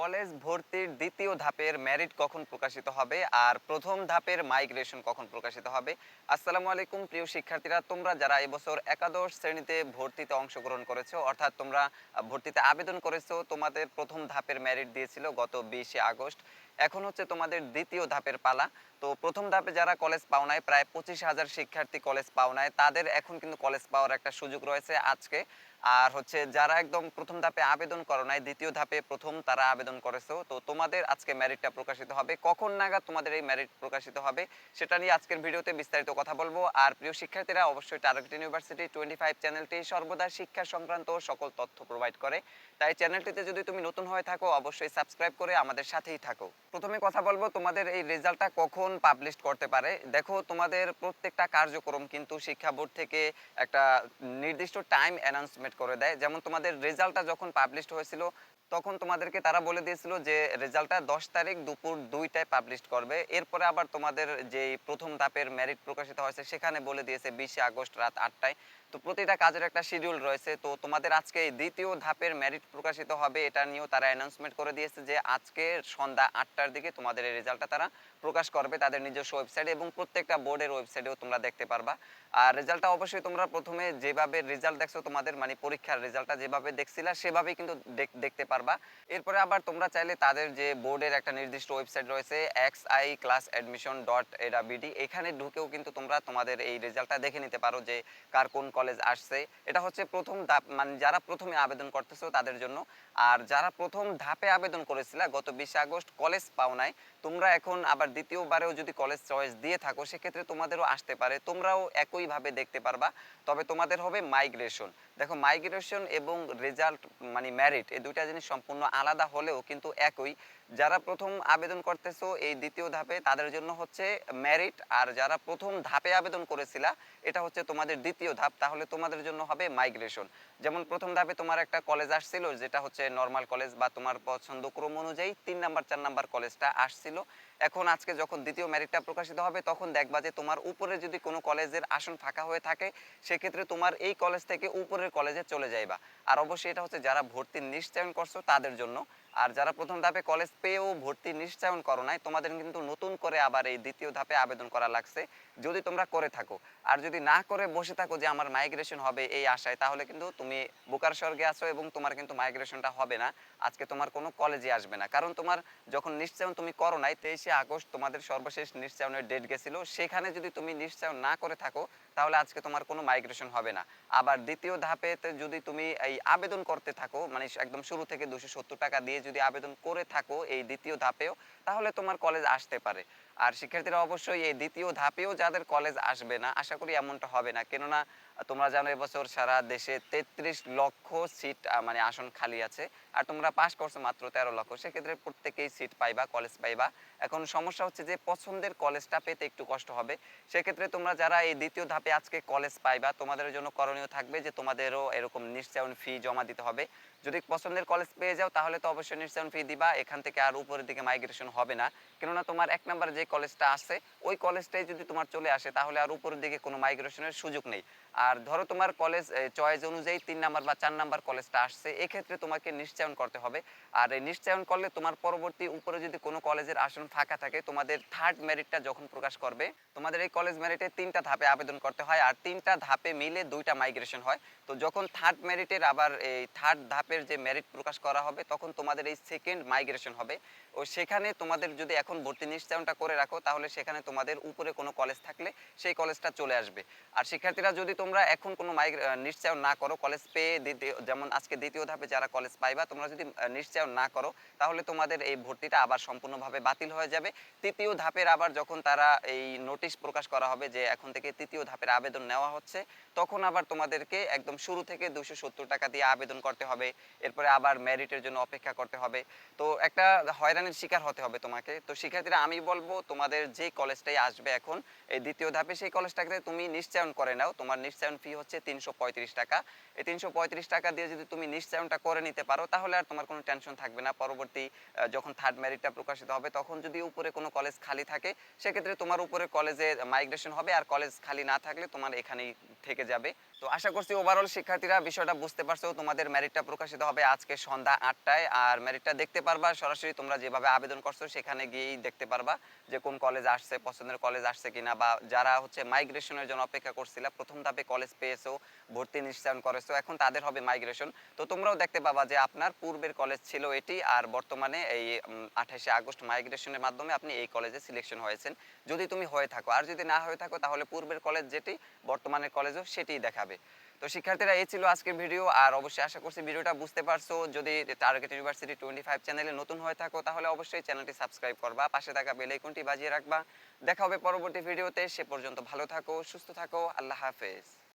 College ভর্তির দ্বিতীয় ধাপের মেরিট কখন প্রকাশিত হবে আর প্রথম ধাপের মাইগ্রেশন কখন প্রকাশিত হবে? আসসালামু আলাইকুম, প্রিয় শিক্ষার্থীরা। তোমরা যারা এবছর একাদশ শ্রেণীতে ভর্তিতে অংশগ্রহণ করেছ, অর্থাৎ তোমরা ভর্তিতে আবেদন করেছ, তোমাদের প্রথম ধাপের মেরিট দিয়েছিল গত বিশে আগস্ট। এখন হচ্ছে তোমাদের দ্বিতীয় ধাপের পালা। তো প্রথম ধাপে যারা কলেজ পাওনায় প্রায় পঁচিশ হাজার শিক্ষার্থী কলেজ পাওনায় তাদের এখন কিন্তু কলেজ পাওয়ার একটা সুযোগ রয়েছে আজকে। আর হচ্ছে যারা একদম প্রথম ধাপে আবেদন করো নাই, দ্বিতীয় ধাপে প্রথম তারা আবেদন করেছ, তো তোমাদের আজকে মেরিটটা প্রকাশিত হবে। কখন নাগাদ তোমাদের এই মেরিট প্রকাশিত হবে, সেটা নিয়ে আজকের ভিডিওতে বিস্তারিত কথা বলব। আর প্রিয় শিক্ষার্থীরা, অবশ্যই টার্গেট ইউনিভার্সিটি টোয়েন্টি ফাইভ চ্যানেলটি সর্বদা শিক্ষা সংক্রান্ত সকল তথ্য প্রোভাইড করে। তাই চ্যানেলটিতে যদি তুমি নতুন হয়ে থাকো, অবশ্যই সাবস্ক্রাইব করে আমাদের সাথেই থাকো। প্রথমে কথা বলব তোমাদের এই রেজাল্টটা কখন পাবলিশ করতে পারে। দেখো, তোমাদের প্রত্যেকটা কার্যক্রম কিন্তু শিক্ষা বোর্ড থেকে একটা নির্দিষ্ট টাইম অ্যানাউন্সমেন্ট করে দেয়। যেমন তোমাদের রেজাল্টটা যখন পাবলিশ হয়েছিল, তখন তোমাদেরকে তারা বলে দিয়েছিল যে রেজাল্টটা দশ তারিখ দুপুর দুইটায় পাবলিশ করবে। এরপরে আবার তোমাদের যে প্রথম ধাপের মেরিট প্রকাশিত হয়েছে, সেখানে বলে দিয়েছে বিশে আগস্ট রাত আটটায়। তো প্রতিটা কাজের একটা শিডিউল রয়েছে। তো তোমাদের আজকে এই দ্বিতীয় ধাপের মেরিট প্রকাশিত হবে, এটা নিয়েও তারা অ্যানাউন্সমেন্ট করে দিয়েছে যে আজকে সন্ধ্যা আটটার দিকে তোমাদের এই রেজাল্টটা তারা প্রকাশ করবে তাদের নিজস্ব ওয়েবসাইটে এবং প্রত্যেকটা বোর্ডের ওয়েবসাইটেও তোমরা দেখতে পারবা। আর রেজাল্টটা অবশ্যই তোমরা প্রথমে যেভাবে রেজাল্ট দেখছ তোমাদের মানে পরীক্ষার রেজাল্টটা যেভাবে দেখছিলা, সেভাবেই কিন্তু দেখ- দেখতে পারবা। এরপরে আবার তোমরা চাইলে তাদের যে বোর্ডের একটা নির্দিষ্ট ওয়েবসাইট রয়েছে X I class admission dot এডাবিডি এখানে ঢুকেও কিন্তু তোমরা তোমাদের এই রেজাল্টটা দেখে নিতে পারো যে কার কোন কলেজ আসছে। এটা হচ্ছে প্রথম ধাপ মানে যারা প্রথমে আবেদন করতেছো তাদের জন্য। আর যারা প্রথম ধাপে আবেদন করেছিল, গত বিশে আগস্ট কলেজ পাও নাই, তোমরা এখন আবার দ্বিতীয়বারেও যদি কলেজ চয়েস দিয়ে থাকো, সেক্ষেত্রে তোমাদেরও আসতে পারে। তোমরাও একইভাবে দেখতে পারবা। তবে তোমাদের হবে মাইগ্রেশন দেখো মাইগ্রেশন এবং রেজাল্ট মানে ম্যারিট এই দুইটা জিনিস সম্পূর্ণ আলাদা হলেও কিন্তু একই। যারা প্রথম আবেদন করতেছো এই দ্বিতীয় ধাপে, তাদের জন্য হচ্ছে মেরিট আর যারা প্রথম ধাপে আবেদন করেছিলা, এটা হচ্ছে তোমাদের দ্বিতীয় ধাপ। তাহলে তোমাদের জন্য হবে মাইগ্রেশন যেমন প্রথম ধাপে তোমার একটা কলেজ আসছিল, যেটা হচ্ছে নর্মাল কলেজ বা তোমার পছন্দ ক্রম অনুযায়ী তিন নাম্বার, চার নাম্বার কলেজটা আসছিল। এখন আজকে যখন দ্বিতীয় মেরিটটা প্রকাশিত হবে, তখন দেখবা যে তোমার উপরে যদি কোনো কলেজের আসন ফাঁকা হয়ে থাকে, সেক্ষেত্রে তোমার এই কলেজ থেকে উপরের কলেজে চলে যাইবা। আর অবশ্যই এটা হচ্ছে যারা ভর্তির নিশ্চয়ন করছ তাদের জন্য আর যারা প্রথম ধাপে কলেজ পেয়েও ভর্তি নিশ্চয়ন করো নাই, তোমাদের কিন্তু নতুন করে আবার এই দ্বিতীয় ধাপে আবেদন করা লাগছে, যদি তোমরা করে থাকো। আর যদি না করে বসে থাকো যে আমার মাইগ্রেশন হবে এই আশায়, তাহলে কিন্তু তুমি বোকার স্বর্গে আছো এবং তোমার কিন্তু মাইগ্রেশনটা হবে না। আজকে তোমার কোনো কলেজে আসবে না। কারণ তোমার যখন নিশ্চয়ন তুমি করো নাই, তেইশে আগস্ট তোমাদের সর্বশেষ নিশ্চয়নের ডেট গেছিল, সেখানে যদি তুমি নিশ্চয়ন না করে থাকো, তাহলে আজকে তোমার কোনো মাইগ্রেশন হবে না। আবার দ্বিতীয় ধাপেতে যদি তুমি এই আবেদন করতে থাকো মানে একদম শুরু থেকে দুশো সত্তর টাকা দিয়ে যদি আবেদন করে থাকো এই দ্বিতীয় ধাপেও তাহলে তোমার কলেজ আসতে পারে। আর শিক্ষার্থীরা অবশ্যই এই দ্বিতীয় ধাপেও যাদের কলেজ আসবে না, আশা করি এমনটা হবে না। কেননা, তোমরা জানো এবছর সারা দেশে তেত্রিশ লক্ষ সিট মানে আসন খালি আছে। আর তোমরা পাস করছ মাত্র তেরো লক্ষ। সেক্ষেত্রে প্রত্যেকেই সিট পাইবা কলেজ পাইবা। এখন সমস্যা হচ্ছে যে, পছন্দের কলেজটা পেতে একটু কষ্ট হবে। সেক্ষেত্রে তোমরা যারা এই দ্বিতীয় ধাপে আজকে কলেজ পাইবা, তোমাদের জন্য করণীয় থাকবে যে, তোমাদেরও এরকম নিশ্চয়ন ফি জমা দিতে হবে। যদি পছন্দের কলেজ পেয়ে যাও, তাহলে তো অবশ্যই নিশ্চয়ন ফি দিবা। এখান থেকে আর উপরের দিকে মাইগ্রেশন হবে না। কেননা তোমার এক নাম্বার যে কলেজটা আছে, ওই কলেজটাই যদি তোমার চলে আসে, তাহলে আর উপরের দিকে কোনো মাইগ্রেশনের সুযোগ নেই। আর ধরো তোমার কলেজ চয়েস অনুযায়ী তিন নাম্বার বা চার নাম্বার কলেজটা আসছে, এক্ষেত্রে তোমাকে নিশ্চয়ন করতে হবে। আর এই নিশ্চয়ন করলে তোমার পরবর্তী উপরে যদি কোনো কলেজের আসন ফাঁকা থাকে, তোমাদের থার্ড মেরিটটা যখন প্রকাশ করবে, তোমাদের এই কলেজ মেরিটে তিনটা ধাপে আবেদন করতে হয়, আর তিনটা ধাপে মিলে দুইটা মাইগ্রেশন হয়। তো যখন থার্ড মেরিটের আবার এই থার্ড ধাপের যে মেরিট প্রকাশ করা হবে, তখন তোমাদের এই সেকেন্ড মাইগ্রেশন হবে। ও সেখানে তোমাদের যদি এখন ভর্তি নিশ্চয়নটা করে রাখো তাহলে সেখানে তোমাদের উপরে কোনো কলেজ থাকলে সেই কলেজটা চলে আসবে। আর শিক্ষার্থীরা যদি তোমরা এখন কোনো মাইগ্রে নিশ্চয়ন না করো কলেজ পেয়ে দ্বিতীয় যেমন আজকে দ্বিতীয় ধাপে যারা কলেজ পাইবা তোমরা যদি আহ, নিশ্চয়ন না করো তাহলে তোমাদের এই ভর্তিটা আবার সম্পূর্ণভাবে বাতিল হয়ে যাবে। তৃতীয় ধাপের আবার যখন তারা এই নোটিশ প্রকাশ করা হবে যে এখন থেকে তৃতীয় ধাপের আবেদন নেওয়া হচ্ছে তখন আবার তোমাদেরকে একদম শুরু থেকে দুশো সত্তর টাকা দিয়ে আবেদন করতে হবে। এরপরে আবার মেরিটের জন্য অপেক্ষা করতে হবে। তো একটা হয়রানির শিকার হতে হবে তোমাকে। তো শিক্ষার্থীরা আমি বলব তোমাদের যে কলেজটাই আসবে এখন, এই দ্বিতীয় ধাপে সেই কলেজটাকে তুমি নিশ্চয়ন করে নাও। তোমার নিশ্চয়ন ফি হচ্ছে তিনশো পঁয়ত্রিশ টাকা। এই তিনশো পঁয়ত্রিশ টাকা দিয়ে যদি তুমি নিশ্চয়নটা করে নিতে পারো, তাহলে আর তোমার কোনো টেনশন থাকবে না। পরবর্তী যখন থার্ড মেরিটটা প্রকাশিত হবে, তখন যদি উপরে কোনো কলেজ খালি থাকে, সেক্ষেত্রে তোমার উপরে কলেজে মাইগ্রেশন হবে। আর কলেজ খালি না থাকলে তোমার এখানেই থেকে যাবে। তো আশা করছি ওভারঅল শিক্ষার্থীরা বিষয়টা বুঝতে পারছ, তোমাদের মেরিটটা প্রকাশিত হবে আজকে সন্ধ্যা আটটায়। আর মেরিটটা দেখতে পারবা, সরাসরি তোমরা যেভাবে আবেদন করছ সেখানে গিয়েই দেখতে পারবা যে কোন কলেজ আসছে, পছন্দের কলেজ আসছে কিনা বা যারা হচ্ছে মাইগ্রেশনের জন্য অপেক্ষা করছিলা, প্রথম ধাপে কলেজ পেয়েছ, ভর্তি নিশ্চয়ন করেছ, এখন তাদের হবে মাইগ্রেশন তো তোমরাও দেখতে পাবা যে আপনার পূর্বের কলেজ ছিল এটি আর বর্তমানে এই আঠাশে আগস্ট মাইগ্রেশনের মাধ্যমে আপনি এই কলেজে সিলেকশন হয়েছেন। যদি তুমি হয়ে থাকো, আর যদি না হয়ে থাকো তাহলে পূর্বের কলেজ যেটি, বর্তমানের কলেজও সেটিই দেখাবে। তো শিক্ষার্থীরা, এই ছিল আজকের ভিডিও। আর অবশ্যই আশা করছি ভিডিওটা বুঝতে পারছ। যদি টার্গেট ইউনিভার্সিটি টোয়েন্টি ফাইভ চ্যানেলে নতুন হয়ে থাকো, তাহলে অবশ্যই চ্যানেলটি সাবস্ক্রাইব করবা। পাশে থাকা বেল আইকনটি বাজিয়ে রাখবা। দেখা হবে পরবর্তী ভিডিওতে। সে পর্যন্ত ভালো থাকো, সুস্থ থাকো। আল্লাহ হাফেজ।